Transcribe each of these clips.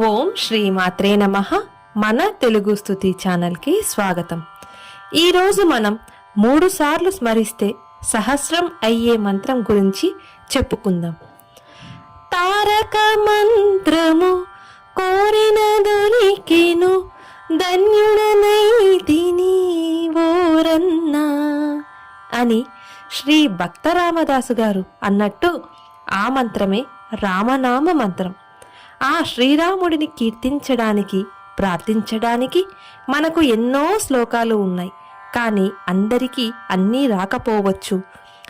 ఓం శ్రీ మాత్రే నమ. మన తెలుగు స్థుతి ఛానల్కి స్వాగతం. ఈరోజు మనం మూడు సార్లు స్మరిస్తే సహస్రం అయ్యే మంత్రం గురించి చెప్పుకుందాం. తారక మంత్రము కోరిన దొరికెను ధన్యుడనైతిని ఓరన్నా అని శ్రీ భక్తరామదాసు గారు అన్నట్టు ఆ మంత్రమే రామనామ మంత్రం. ఆ శ్రీరాముడిని కీర్తించడానికి ప్రార్థించడానికి మనకు ఎన్నో శ్లోకాలు ఉన్నాయి. కానీ అందరికీ అన్నీ రాకపోవచ్చు.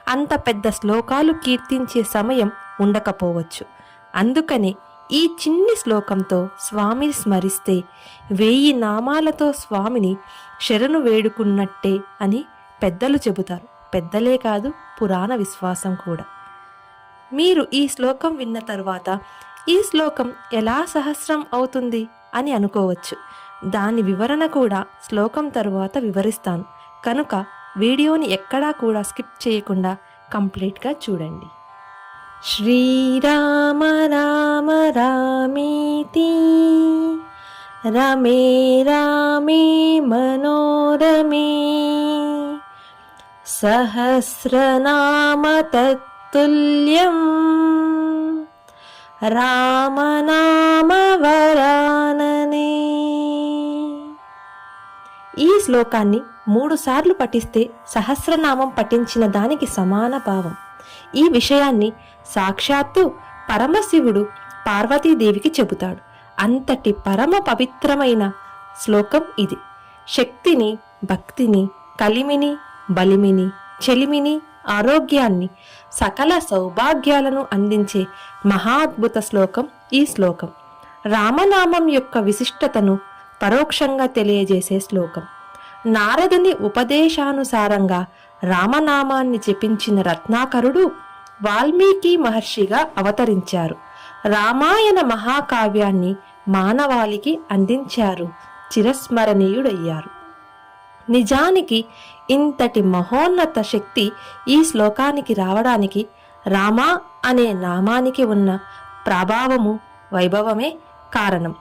అంత పెద్ద శ్లోకాలు కీర్తించే సమయం ఉండకపోవచ్చు. అందుకనే ఈ చిన్ని శ్లోకంతో స్వామిని స్మరిస్తే వెయ్యి నామాలతో స్వామిని శరణు వేడుకున్నట్టే అని పెద్దలు చెబుతారు. పెద్దలే కాదు పురాణ విశ్వాసం కూడా. మీరు ఈ శ్లోకం విన్న తర్వాత ఈ శ్లోకం ఎలా సహస్రం అవుతుంది అని అనుకోవచ్చు. దాని వివరణ కూడా శ్లోకం తరువాత వివరిస్తాను. కనుక వీడియోని ఎక్కడా కూడా స్కిప్ చేయకుండా కంప్లీట్గా చూడండి. శ్రీరామ రామ రామీతి రమే రామే మనోరమే సహస్రనామ తత్తుల్యం రామనామవరాననే. ఈ శ్లోకాన్ని మూడు సార్లు పఠిస్తే సహస్రనామం పఠించిన దానికి సమాన భావం. ఈ విషయాన్ని సాక్షాత్తు పరమశివుడు పార్వతీదేవికి చెబుతాడు. అంతటి పరమ పవిత్రమైన శ్లోకం ఇది. శక్తిని భక్తిని కలిమిని బలిమిని చెలిమిని ఆరోగ్యాన్ని సకల సౌభాగ్యాలను అందించే మహాద్భుత శ్లోకం ఈ శ్లోకం. రామనామం యొక్క విశిష్టతను పరోక్షంగా తెలియజేసే శ్లోకం. నారదుని ఉపదేశానుసారంగా రామనామాన్ని జపించిన రత్నాకరుడు వాల్మీకి మహర్షిగా అవతరించారు. రామాయణ మహాకావ్యాన్ని మానవాళికి అందించారు. చిరస్మరణీయుడయ్యారు. నిజానికి ఇంతటి మహోన్నత శక్తి ఈ శ్లోకానికి రావడానికి రామా అనే నామానికి ఉన్న ప్రభావము వైభవమే కారణం.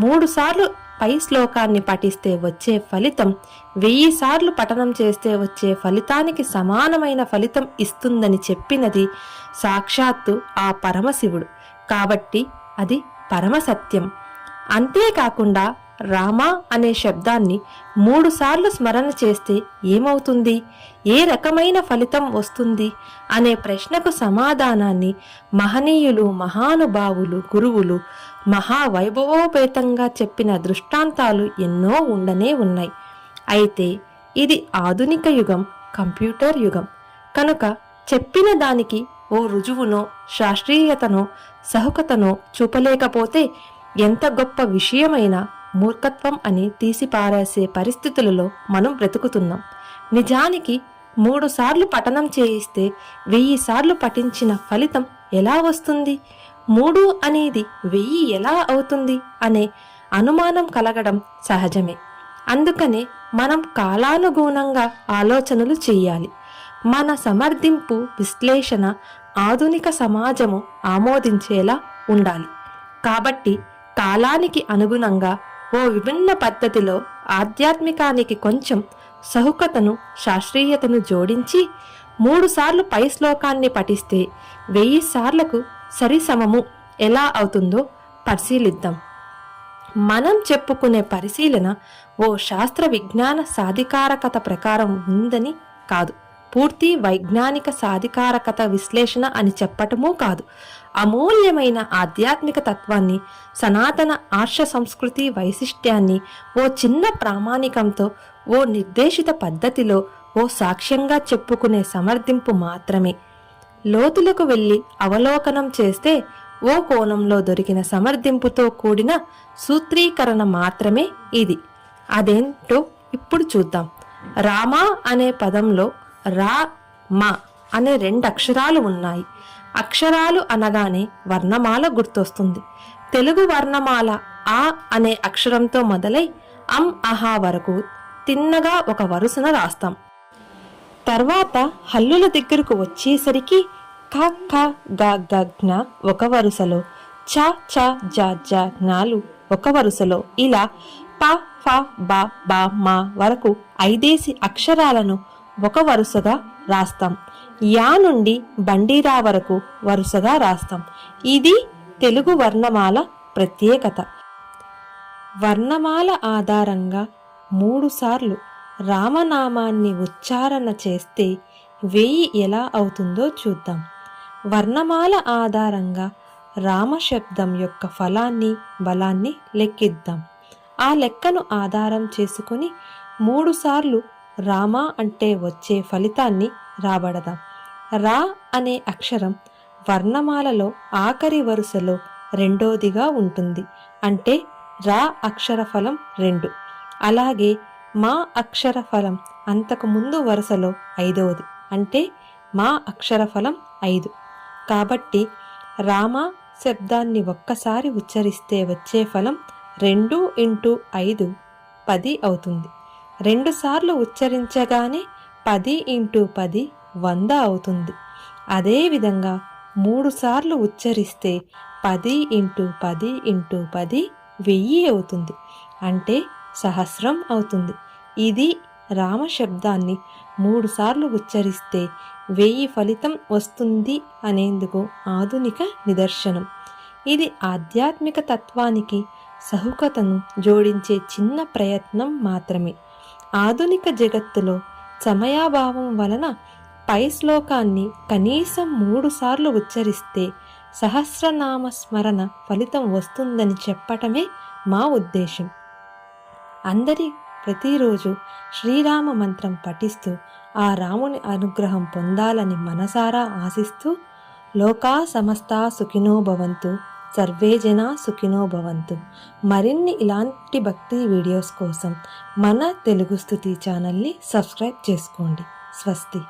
మూడుసార్లు పై శ్లోకాన్ని పఠిస్తే వచ్చే ఫలితం వెయ్యి సార్లు పఠనం చేస్తే వచ్చే ఫలితానికి సమానమైన ఫలితం ఇస్తుందని చెప్పినది సాక్షాత్తు ఆ పరమశివుడు. కాబట్టి అది పరమసత్యం. అంతేకాకుండా రామ అనే శబ్దాన్ని మూడుసార్లు స్మరణ చేస్తే ఏమవుతుంది? ఏ రకమైన ఫలితం వస్తుంది? అనే ప్రశ్నకు సమాధానాన్ని మహనీయులు మహానుభావులు గురువులు మహావైభవోపేతంగా చెప్పిన దృష్టాంతాలు ఎన్నో ఉండనే ఉన్నాయి. అయితే ఇది ఆధునిక యుగం కంప్యూటర్ యుగం. కనుక చెప్పిన దానికి ఓ రుజువునో శాస్త్రీయతనో సహకతనో చూపలేకపోతే ఎంత గొప్ప విషయమైనా మూర్ఖత్వం అని తీసిపారేసే పరిస్థితులలో మనం బ్రతుకుతున్నాం. నిజానికి మూడు సార్లు పఠనం చేయిస్తే వెయ్యి సార్లు పఠించిన ఫలితం ఎలా వస్తుంది? మూడు అనేది వెయ్యి ఎలా అవుతుంది అనే అనుమానం కలగడం సహజమే. అందుకనే మనం కాలానుగుణంగా ఆలోచనలు చేయాలి. మన సమర్థింపు విశ్లేషణ ఆధునిక సమాజము ఆమోదించేలా ఉండాలి. కాబట్టి కాలానికి అనుగుణంగా ఓ విభిన్న పద్ధతిలో ఆధ్యాత్మికానికి కొంచెం సహుకతను శాస్త్రీయతను జోడించి మూడుసార్లు పై శ్లోకాన్ని పఠిస్తే వెయ్యి సార్లకు సరిసమము ఎలా అవుతుందో పరిశీలిద్దాం. మనం చెప్పుకునే పరిశీలన ఓ శాస్త్ర విజ్ఞాన సాధికారకత ప్రకారం ఉందని కాదు. పూర్తి వైజ్ఞానిక సాధికారకత విశ్లేషణ అని చెప్పటమూ కాదు. అమూల్యమైన ఆధ్యాత్మిక తత్వాన్ని సనాతన ఆర్ష సంస్కృతి వైశిష్ట్యాన్ని ఓ చిన్న ప్రామాణికంతో ఓ నిర్దేశిత పద్ధతిలో ఓ సాక్ష్యంగా చెప్పుకునే సమర్థింపు మాత్రమే. లోతులకు వెళ్ళి అవలోకనం చేస్తే ఓ కోణంలో దొరికిన సమర్థింపుతో కూడిన సూత్రీకరణ మాత్రమే ఇది. అదేంటో ఇప్పుడు చూద్దాం. రామా అనే పదంలో రా మా అనే రెండు అక్షరాలు ఉన్నాయి. అక్షరాలు అనగానే వర్ణమాల గుర్తొస్తుంది. తెలుగు వర్ణమాల ఆ అనే అక్షరంతో మొదలై అం అహా వరకు తిన్నగా ఒక వరుసన రాస్తాం. తర్వాత హల్లుల దగ్గరకు వచ్చేసరికి క క గ గ జ్ఞ ఒక వరుసలో చ చ జ జ జ్ఞాలు ఒక వరుసలో ఇలా ప ఫ బ బ మా వరకు ఐదేసి అక్షరాలను ఒక వరుసగా రాస్తాం. యా నుండి బండిరా వరకు వరుసగా రాస్తాం. ఇది తెలుగు వర్ణమాల ప్రత్యేకత. వర్ణమాల ఆధారంగా మూడుసార్లు రామనామాన్ని ఉచ్చారణ చేస్తే వెయ్యి ఎలా అవుతుందో చూద్దాం. వర్ణమాల ఆధారంగా రామశబ్దం యొక్క ఫలాన్ని బలాన్ని లెక్కిద్దాం. ఆ లెక్కను ఆధారం చేసుకుని మూడుసార్లు రామ అంటే వచ్చే ఫలితాన్ని రాబడదాం. రా అనే అక్షరం వర్ణమాలలో ఆఖరి వరుసలో రెండోదిగా ఉంటుంది. అంటే రా అక్షర ఫలం రెండు. అలాగే మా అక్షర ఫలం అంతకు ముందు వరుసలో ఐదవది అంటే మా అక్షర ఫలం ఐదు. కాబట్టి రామ శబ్దాన్ని ఒక్కసారి ఉచ్చరిస్తే వచ్చే ఫలం రెండు ఇంటూ ఐదు పది అవుతుంది. రెండుసార్లు ఉచ్చరించగానే పది ఇంటూ పది వంద అవుతుంది. అదేవిధంగా మూడుసార్లు ఉచ్చరిస్తే పది ఇంటూ పది ఇంటూ పది వెయ్యి అవుతుంది. అంటే సహస్రం అవుతుంది. ఇది రామ శబ్దాన్ని ఉచ్చరిస్తే వెయ్యి ఫలితం వస్తుంది అనేందుకు ఆధునిక నిదర్శనం. ఇది ఆధ్యాత్మిక తత్వానికి సహుకతను జోడించే చిన్న ప్రయత్నం మాత్రమే. ఆధునిక జగత్తులో సమయాభావం వలన పై శ్లోకాన్ని కనీసం మూడుసార్లు ఉచ్చరిస్తే సహస్రనామ స్మరణ ఫలితం వస్తుందని చెప్పటమే మా ఉద్దేశం. అందరి ప్రతిరోజు శ్రీరామ మంత్రం పఠిస్తూ ఆ రాముని అనుగ్రహం పొందాలని మనసారా ఆశిస్తూ లోకా సమస్తా సుఖినో భవంతు సర్వే జనా సుఖినో భవంతు. మరిన్ని ఇలాంటి భక్తి వీడియోస్ కోసం మన తెలుగు స్థుతి ఛానల్ని సబ్స్క్రైబ్ చేసుకోండి. స్వస్తి.